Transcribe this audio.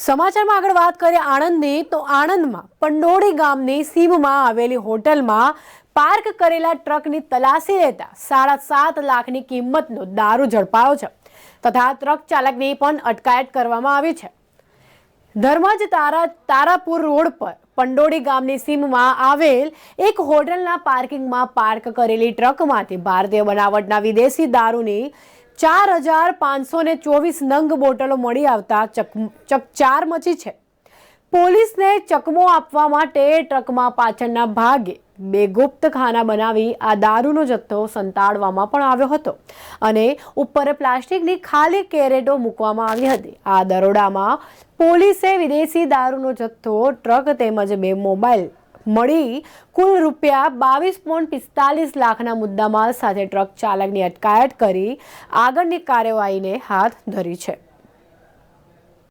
સમાચારમાં આગળ વાત કરીએ આણંદની, તો આણંદમાં પંડોળી ગામની સીમમાં આવેલી હોટલમાં પાર્ક કરેલા ટ્રકની તલાશી લેતા સાડા સાત લાખની કિંમતનો દારૂ ઝડપાયો છે તથા ટ્રક ચાલકની પણ અટકાયત કરવામાં આવી છે. ધર્મજ તારા, તારાપુર રોડ પર પંડોળી ગામની સીમમાં આવેલ એક હોટલના પાર્કિંગમાં પાર્ક કરેલી ટ્રકમાંથી ભારતીય બનાવટના વિદેશી દારૂની ચાર હજાર પાંચસો ને ચોવીસ નંગ બોટલો મળી આવતા ચક, ચકચાર મચી છે. પોલીસને ચકમો આપવા માટે ટ્રકમાં પાછળના ભાગે બે ગુપ્ત ખાના બનાવી આ દારૂનો જથ્થો સંતાડવામાં પણ આવ્યો હતો અને ઉપર પ્લાસ્ટિકની ખાલી કેરેટો મૂકવામાં આવી હતી. આ દરોડામાં પોલીસે વિદેશી દારૂનો જથ્થો, ટ્રક તેમજ બે મોબાઈલ મળી કુલ રૂપિયા બાવીસ પોઈન્ટ પિસ્તાલીસ લાખના મુદ્દામાલ સાથે ટ્રક ચાલકની અટકાયત કરી આગળની કાર્યવાહીને હાથ ધરી છે.